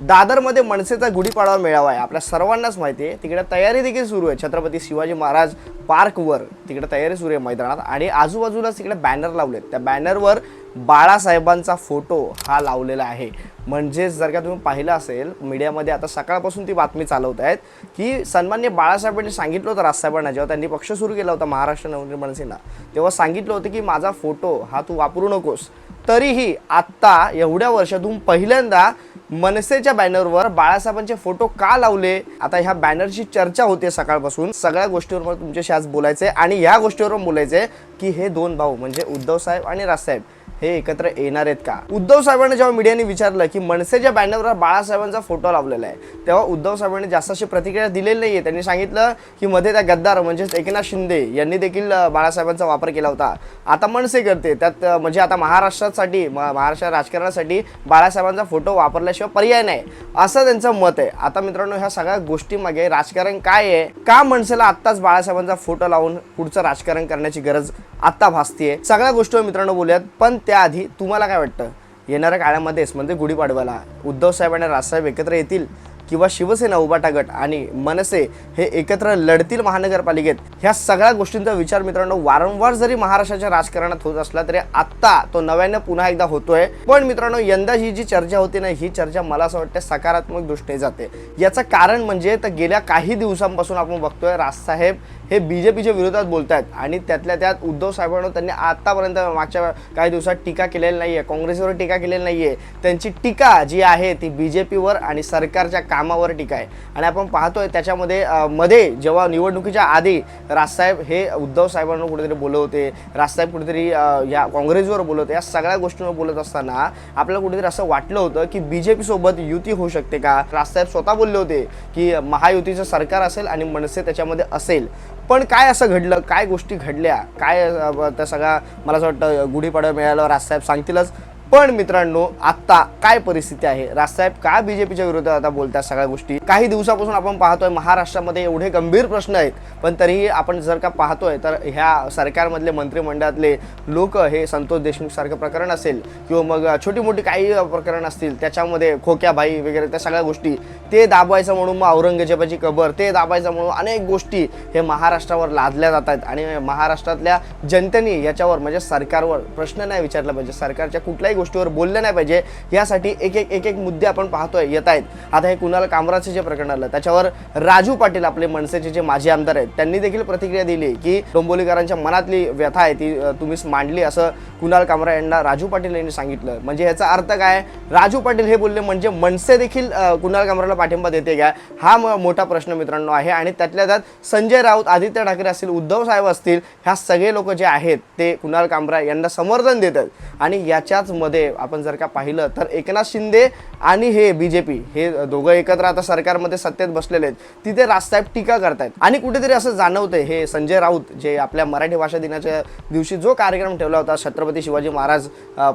दादरमध्ये मनसेचा गुढीपाडवा मेळावा आहे. आपल्या सर्वांनाच माहिती आहे. तिकडे तयारी देखील सुरू आहे. छत्रपती शिवाजी महाराज पार्कवर तिकडे तयारी सुरू आहे मैदानात. आणि आजूबाजूलाच तिकडे बॅनर लावलेत. त्या बॅनरवर बाळासाहेबांचा फोटो हा लावलेला आहे. म्हणजेच जर का तुम्ही पाहिलं असेल मीडियामध्ये आता सकाळपासून ती बातमी चालवत आहेत की सन्मान्य बाळासाहेबांनी सांगितलं होतं राजसाहेबांना जेव्हा त्यांनी पक्ष सुरू केला होता महाराष्ट्र नवनिर्माण सेना तेव्हा सांगितलं होतं की माझा फोटो हा तू वापरू नकोस. तरीही आत्ता एवढ्या वर्षातून पहिल्यांदा मनसेच्या बॅनरवर बाळासाहेबांचे फोटो का लावले? आता ह्या बॅनरची चर्चा होते सकाळपासून. सगळ्या गोष्टीवर मला तुमच्याशी आज बोलायचंय आणि ह्या गोष्टीवर बोलायचंय की हे दोन भाऊ म्हणजे उद्धव साहेब आणि राजसाहेब हे एकत्र येणार आहेत का? उद्धव साहेबांना जेव्हा मीडियाने विचारलं की मनसेच्या बॅनरवर बाळासाहेबांचा फोटो लावलेला आहे तेव्हा उद्धव साहेबांनी जास्त अशी प्रतिक्रिया दिलेली नाहीये. त्यांनी सांगितलं की मध्ये त्या गद्दार म्हणजेच एकनाथ शिंदे यांनी देखील बाळासाहेबांचा वापर केला होता. आता मनसे करते त्यात म्हणजे आता महाराष्ट्रासाठी म- महाराष्ट्र राजकारणासाठी बाळासाहेबांचा फोटो वापरल्याशिवाय पर्याय नाही. असं त्यांचं मत आहे. आता मित्रांनो ह्या सगळ्या गोष्टीमागे राजकारण काय आहे? का मनसेला आत्ताच बाळासाहेबांचा फोटो लावून पुढचं राजकारण करण्याची गरज आत्ता भासतीये? सगळ्या गोष्टीवर मित्रांनो बोलूयात पण त्याआधी तुम्हाला काय वाटतं? येणाऱ्या काळामध्येच म्हणजे गुढीपाडव्याला उद्धव साहेब आणि राजसाहेब एकत्र येतील? किंवा शिवसेना उबाटा गट आणि मनसे हे एकत्र लढतील महानगरपालिकेत. ह्या सगळ्या गोष्टींचा विचार मित्रांनो वारंवार जरी महाराष्ट्राच्या राजकारणात होत असला तरी आत्ता तो नव्याने पुन्हा एकदा होतोय. पण मित्रांनो यंदा ही जी चर्चा होती ना ही चर्चा मला असं वाटतं सकारात्मक दृष्टीने जाते. याचं कारण म्हणजे तर गेल्या काही दिवसांपासून आपण बघतोय राजसाहेब हे बीजेपीच्या विरोधात बोलत आहेत आणि त्यातल्या त्यात उद्धव साहेबांवर त्यांनी आतापर्यंत मागच्या काही दिवसात टीका केलेली नाही आहे काँग्रेसवर टीका केलेली नाही आहे त्यांची टीका जी आहे ती बीजेपीवर आणि सरकारच्या कामावर टीका आहे. आणि आपण पाहतोय त्याच्यामध्ये मध्ये जेव्हा निवडणुकीच्या आधी राजसाहेब हे उद्धव साहेबांना कुठेतरी बोलत होते राजसाहेब कुठेतरी या काँग्रेसवर बोलत होते या सगळ्या गोष्टींवर बोलत असताना आपल्याला कुठेतरी असं वाटलं होतं की बी जे पीसोबत युती होऊ शकते का? राजसाहेब स्वतः बोलले होते की महायुतीचं सरकार असेल आणि मनसे त्याच्यामध्ये असेल. पण काय असं घडलं? काय गोष्टी घडल्या? काय त्या सगळ्या मला असं वाटतं गुढीपाडवा मिळालं राजसाहेब सांगतीलच. पण मित्रांनो आत्ता काय परिस्थिती आहे? राजसाहेब का बीजेपीच्या विरोधात आता बोलतात सगळ्या गोष्टी? काही दिवसापासून आपण पाहतोय महाराष्ट्रामध्ये एवढे गंभीर प्रश्न आहेत. पण तरीही आपण जर का पाहतोय तर ह्या सरकारमधले मंत्रिमंडळातले लोक हे संतोष देशमुख सारखं प्रकरण असेल किंवा मग छोटी मोठी काही प्रकरण असतील त्याच्यामध्ये खोक्याबाई वगैरे त्या सगळ्या गोष्टी ते दाबायचं म्हणून मग औरंगजेबाची कबर ते दाबायचं म्हणून अनेक गोष्टी हे महाराष्ट्रावर लादल्या जात आहेत. आणि महाराष्ट्रातल्या जनतेने याच्यावर म्हणजे सरकारवर प्रश्न नाही विचारला पाहिजे. सरकारच्या कुठल्याही गोष्टीवर बोललं नाही पाहिजे. यासाठी एक एक एक एक मुद्दे आपण पाहतोय येत आहेत. आता हे कुणाल कामराचे जे प्रकरण आलं त्याच्यावर राजू पाटील आपले मनसेचे जे माजी आमदार आहेत त्यांनी देखील प्रतिक्रिया दिली की डोंबोलीकरांच्या मनातली व्यथा आहे ती तुम्हीच मांडली असं कुणाल कामरा यांना राजू पाटील यांनी सांगितलं. म्हणजे याचा अर्थ काय? राजू पाटील हे बोलले म्हणजे मनसे देखील कुणाल कामराला पाठिंबा देते का? हा मोठा प्रश्न मित्रांनो आहे. आणि त्यातल्या त्यात संजय राऊत आदित्य ठाकरे असतील उद्धव साहेब असतील ह्या सगळे लोक जे आहेत ते कुणाल कामरा यांना समर्थन देतात. आणि याच्याच मध्ये आपण जर का पाहिलं तर एकनाथ शिंदे आणि हे बी जे पी हे दोघं एकत्र आता सरकारमध्ये सत्तेत बसलेले आहेत. तिथे राजसाहेब टीका करतायत. आणि कुठेतरी असं जाणवतंय हे संजय राऊत जे आपल्या मराठी भाषा दिनाच्या दिवशी जो कार्यक्रम ठेवला होता छत्रपती शिवाजी महाराज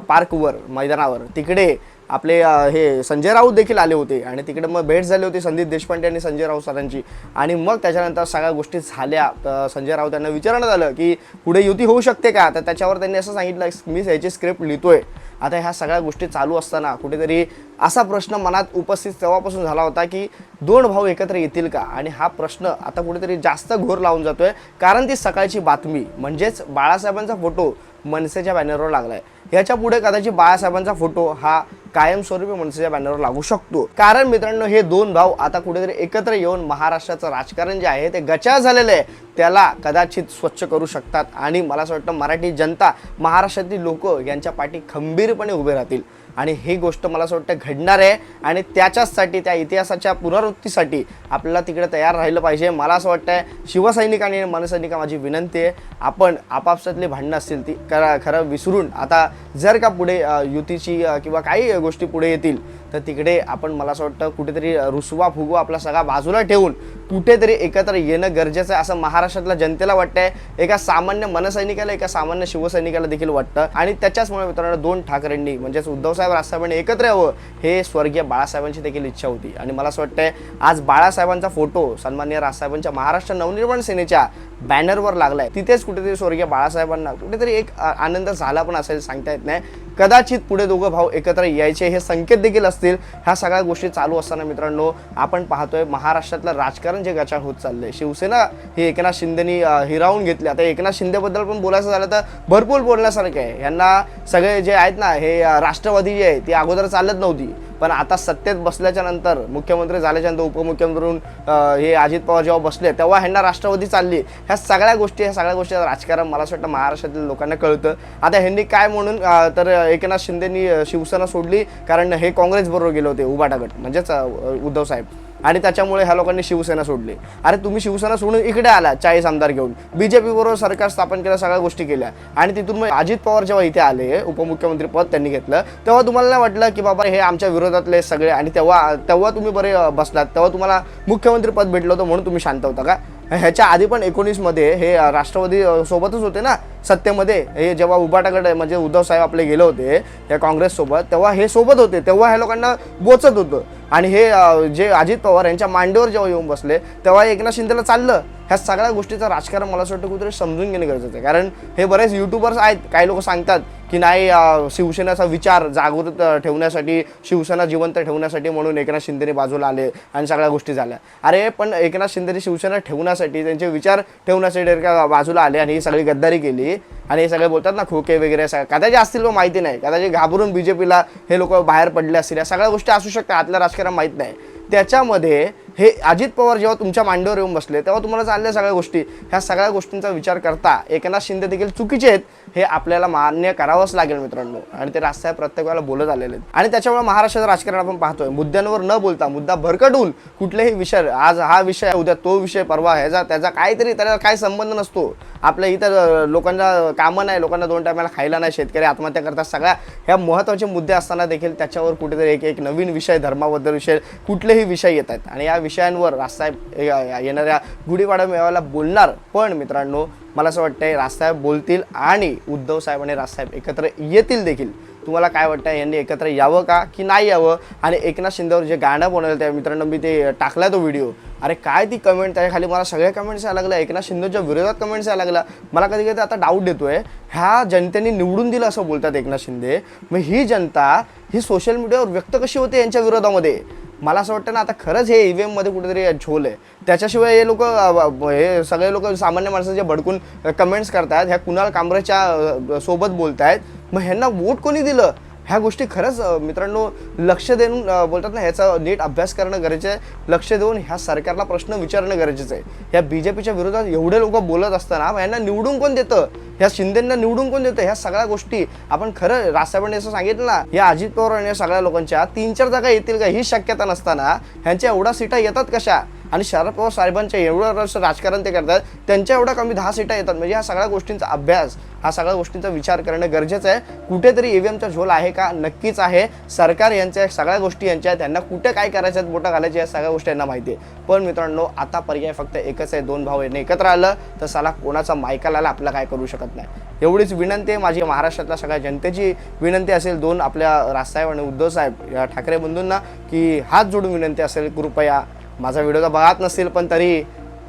पार्कवर मैदानावर तिकडे आपले हे संजय राऊत देखील आले होते. आणि तिकडे मग भेट झाली होती संदीप देशपांडे आणि संजय राऊत सरांची. आणि मग त्याच्यानंतर सगळ्या गोष्टी झाल्या. तर संजय राऊत यांना विचारण्यात आलं की पुढे युती होऊ शकते का? तर त्याच्यावर त्यांनी असं सांगितलं मी ह्याची स्क्रिप्ट लिहितोय. आता ह्या सगळ्या गोष्टी चालू असताना कुठेतरी असा प्रश्न मनात उपस्थित तेव्हापासून झाला होता की दोन भाऊ एकत्र येतील का? आणि हा प्रश्न आता कुठेतरी जास्त घोर लावून जातोय. कारण ती सकाळची बातमी म्हणजेच बाळासाहेबांचा फोटो मनसेच्या बॅनरवर लागलाय. याच्यापुढे कदाचित बाळासाहेबांचा फोटो हा कायमस्वरूपी मनसेच्या बॅनरवर लागू शकतो. कारण मित्रांनो हे दोन भाऊ आता कुठेतरी एकत्र येऊन महाराष्ट्राचं राजकारण जे आहे ते गचा झालेलं आहे. त्याला कदाचित स्वच्छ करू शकतात. आणि मला असं वाटतं मराठी जनता महाराष्ट्रातील लोक यांच्या पाठी खंबीरपणे उभे राहतील. आणि ही गोष्ट मला असं वाटतं घडणार आहे. आणि त्याच्याचसाठी त्या इतिहासाच्या पुनरावृत्तीसाठी आपल्याला तिकडे तयार राहिलं पाहिजे. मला असं वाटतं शिवसैनिकांनी आणि मनसैनिका माझी विनंती आहे आपण आपापसातली भांडणं असतील ती खरं खरं विसरून आता जर का पुढे युतीची किंवा काही गोष्टी पुढे येतील तर तिकडे आपण मला असं वाटतं कुठेतरी रुसवा फुगवा आपला सगळा बाजूला ठेवून कुठेतरी एकत्र येणं गरजेचं आहे असं महाराष्ट्रातल्या जनतेला वाटतंय. एका सामान्य मनसैनिकाला एका सामान्य शिवसैनिकाला देखील वाटतं. आणि त्याच्याचमुळे मित्रांनो दोन ठाकरेंनी म्हणजेच उद्धवसाहेब राजसाहेबांनी एकत्र यावं हे स्वर्गीय बाळासाहेबांची देखील इच्छा होती. आणि मला असं वाटतंय आज बाळासाहेबांचा फोटो सन्मान्य राजसाहेबांच्या महाराष्ट्र नवनिर्माण सेनेच्या बॅनरवर लागलाय. तिथेच कुठेतरी स्वर्गीय बाळासाहेबांना कुठेतरी एक आनंद झाला पण असेल सांगता येत नाही. कदाचित पुढे दोघं भाऊ एकत्र यायचे हे संकेत देखील असतील. असतील ह्या सगळ्या गोष्टी चालू असताना मित्रांनो आपण पाहतोय महाराष्ट्रातलं राजकारण जे गचाळ होत चाललंय. शिवसेना ही एकनाथ शिंदेनी हिरावून घेतली. आता एकनाथ शिंदेबद्दल पण बोलायचं झालं तर भरपूर बोलण्यासारखं आहे. यांना सगळे जे आहेत ना हे राष्ट्रवादी जे आहे ती अगोदर चालत नव्हती. पण आता सत्तेत बसल्याच्या नंतर मुख्यमंत्री झाल्याच्यानंतर उपमुख्यमंत्री हे अजित पवार जेव्हा बसले तेव्हा ह्यांना राष्ट्रवादी चालली. ह्या सगळ्या गोष्टी ह्या सगळ्या गोष्टी राजकारण मला असं वाटतं महाराष्ट्रातील लोकांना कळतं. आता ह्यांनी काय म्हणून तर एकनाथ शिंदेनी शिवसेना सोडली कारण हे काँग्रेस बरोबर गेले होते उभाटागट म्हणजेच उद्धव साहेब. आणि त्याच्यामुळे ह्या लोकांनी शिवसेना सोडली. अरे तुम्ही शिवसेना सोडून इकडे आला चाळीस आमदार घेऊन. बीजेपी बरोबर सरकार स्थापन केलं सगळ्या गोष्टी केल्या. आणि तिथून मग अजित पवार जेव्हा इथे आले उपमुख्यमंत्री पद त्यांनी घेतलं तेव्हा तुम्हाला नाही वाटलं की बाबा हे आमच्या विरोधातले सगळे आणि तेव्हा तेव्हा तुम्ही बरे बसलात. तेव्हा तुम्हाला मुख्यमंत्री पद भेटलं होतं म्हणून तुम्ही शांत होता का? ह्याच्या आधी पण एकोणीसमध्ये हे राष्ट्रवादी सोबतच होते ना? सत्तेमध्ये हे जेव्हा उभाटाकडे म्हणजे उद्धव साहेब आपले गेले होते या काँग्रेससोबत तेव्हा हे सोबत होते. तेव्हा ह्या लोकांना बोचत होतं. आणि हे जे अजित पवार यांच्या मांडीवर जेव्हा येऊन बसले तेव्हा एकनाथ शिंदेला चाललं. ह्या सगळ्या गोष्टीचं राजकारण मला असं वाटतं कुठेतरी समजून घेणे गरजेचं आहे. कारण हे बरेच युट्यूबर्स आहेत काही लोक सांगतात की नाही शिवसेनेचा विचार जागृत ठेवण्यासाठी शिवसेना जिवंत ठेवण्यासाठी म्हणून एकनाथ शिंदेने बाजूला आले आणि सगळ्या गोष्टी झाल्या. अरे पण एकनाथ शिंदेने शिवसेना ठेवण्यासाठी त्यांचे विचार ठेवण्यासाठी बाजूला आले आणि ही सगळी गद्दारी केली आणि हे सगळे बोलतात ना खोके वगैरे सगळं कदाचित असतील माहिती नाही. कदाचित घाबरून बीजेपीला हे लोक बाहेर पडले असतील या सगळ्या गोष्टी असू शकतात आतल्या राजकारण माहीत नाही. त्याच्यामध्ये हे अजित पवार जेव्हा तुमच्या मांडीवर येऊन बसले तेव्हा तुम्हाला चालल्या सगळ्या गोष्टी ह्या सगळ्या गोष्टींचा विचार करता एकनाथ शिंदे देखील चुकीचे आहेत हे आपल्याला मान्य करावंच लागेल मित्रांनो. आणि ते राजसाहेब प्रत्येक वेळेला बोलत आलेले आहेत. आणि त्याच्यामुळे महाराष्ट्राचं राजकारण आपण पाहतोय. मुद्द्यांवर न बोलता मुद्दा भरकटून कुठलेही विषय आज हा विषय आहे, उद्या तो विषय परवा ह्याचा त्याचा काहीतरी त्याला काय संबंध नसतो. आपल्या इतर लोकांना कामं नाही लोकांना दोन टायमाला खायला नाही शेतकरी आत्महत्या करतात सगळ्या ह्या महत्त्वाचे मुद्दे असताना देखील त्याच्यावर कुठेतरी एक एक नवीन विषय धर्माबद्दल विषय कुठलेही विषय येत आहेत. आणि या विषयांवर राजसाहेब येणाऱ्या गुढीपाडा मेळाव्याला बोलणार. पण मित्रांनो मला असं वाटतंय राजसाहेब बोलतील आणि उद्धव साहेब आणि राजसाहेब एकत्र येतील देखील. तुम्हाला काय वाटतं यांनी एकत्र यावं का की नाही यावं? आणि एकनाथ शिंदेवर जे गाणं बनवलं त्या मित्रांनो मी ते टाकला तो व्हिडिओ. अरे काय ती कमेंट त्याच्याखाली मला सगळ्या कमेंट्स यायला लागल्या एकनाथ शिंदेच्या विरोधात कमेंट्स यायला लागल्या मला कधी कधी आता डाऊट देतोय ह्या जनतेने निवडून दिलं असं बोलतात एकनाथ शिंदे. मग ही जनता ही सोशल मीडियावर व्यक्त कशी होते यांच्या विरोधामध्ये? मला असं वाटतं ना आता खरंच हे ईव्हीएममध्ये कुठेतरी झोल आहे. त्याच्याशिवाय हे लोक हे सगळे लोक सामान्य माणसं जे भडकून कमेंट्स करतात ह्या कुणाल कांबरेच्या सोबत सोबत बोलतायत मग ह्यांना वोट कोणी दिलं? ह्या गोष्टी खरंच मित्रांनो लक्ष देऊन बोलतात ना ह्याचा नीट अभ्यास करणं गरजेचं आहे. लक्ष देऊन ह्या सरकारला प्रश्न विचारणं गरजेचं आहे. ह्या पीच्या विरोधात एवढे लोक बोलत असताना यांना निवडून कोण देतं? ह्या शिंदेंना निवडून कोण देतं? ह्या सगळ्या गोष्टी आपण खरं राजसाहेबांनी असं सांगितलं ना या अजित पवार आणि या सगळ्या लोकांच्या तीन चार जागा येतील का ही शक्यता नसताना ह्यांच्या एवढ्या सीटा येतात कशा? आणि शरद पवार साहेबांच्या एवढं रस राजकारण ते करतात त्यांच्या एवढ्या कमी दहा सीटा येतात. म्हणजे ह्या सगळ्या गोष्टींचा अभ्यास हा सगळ्या गोष्टींचा विचार करणं गरजेचं आहे. कुठेतरी ईव्हीएमचा झोल आहे का? नक्कीच आहे. सरकार यांच्या सगळ्या गोष्टी यांच्या आहेत. त्यांना कुठे काय करायचं आहेत बोटं घालायच्या या सगळ्या गोष्टी यांना माहिती आहे. पण मित्रांनो आता पर्याय फक्त एकच आहे. दोन भाऊ यांनी एकत्र आलं तर साला कोणाचा मायकाला आला आपलं काय करू शकत नाही. एवढीच विनंती आहे माझी महाराष्ट्रातल्या सगळ्या जनतेची. विनंती असेल दोन आपल्या राजसाहेब आणि उद्धव साहेब या ठाकरे बंधूंना की हात जोडून विनंती असेल कृपया माझा व्हिडिओ तर बघत नसतील पण तरी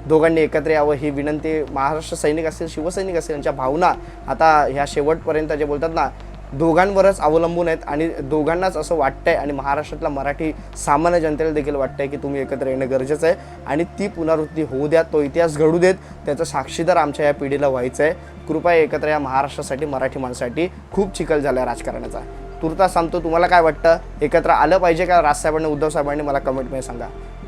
दोघांनी एकत्र यावं ही विनंती. महाराष्ट्र सैनिक असेल शिवसैनिक असेल यांच्या भावना आता ह्या शेवटपर्यंत जे बोलतात ना दोघांवरच अवलंबून आहेत आणि दोघांनाच असं वाटतंय आणि महाराष्ट्रातला मराठी सामान्य जनतेला देखील वाटतंय की तुम्ही एकत्र येणं गरजेचं आहे. आणि ती पुनरावृत्ती होऊ द्या तो इतिहास घडू देत त्याचा साक्षीदार आमच्या या पिढीला व्हायचं आहे कृपया एकत्र या महाराष्ट्रासाठी मराठी माणसासाठी. खूप चिखल झाला आहे राजकारणाचा. तुर्ता सांगतो तुम्हाला काय वाटतं? एकत्र आलं पाहिजे का? राजसाहेबांनी उद्धव साहेबांनी मला कमेंटमध्ये सांगा.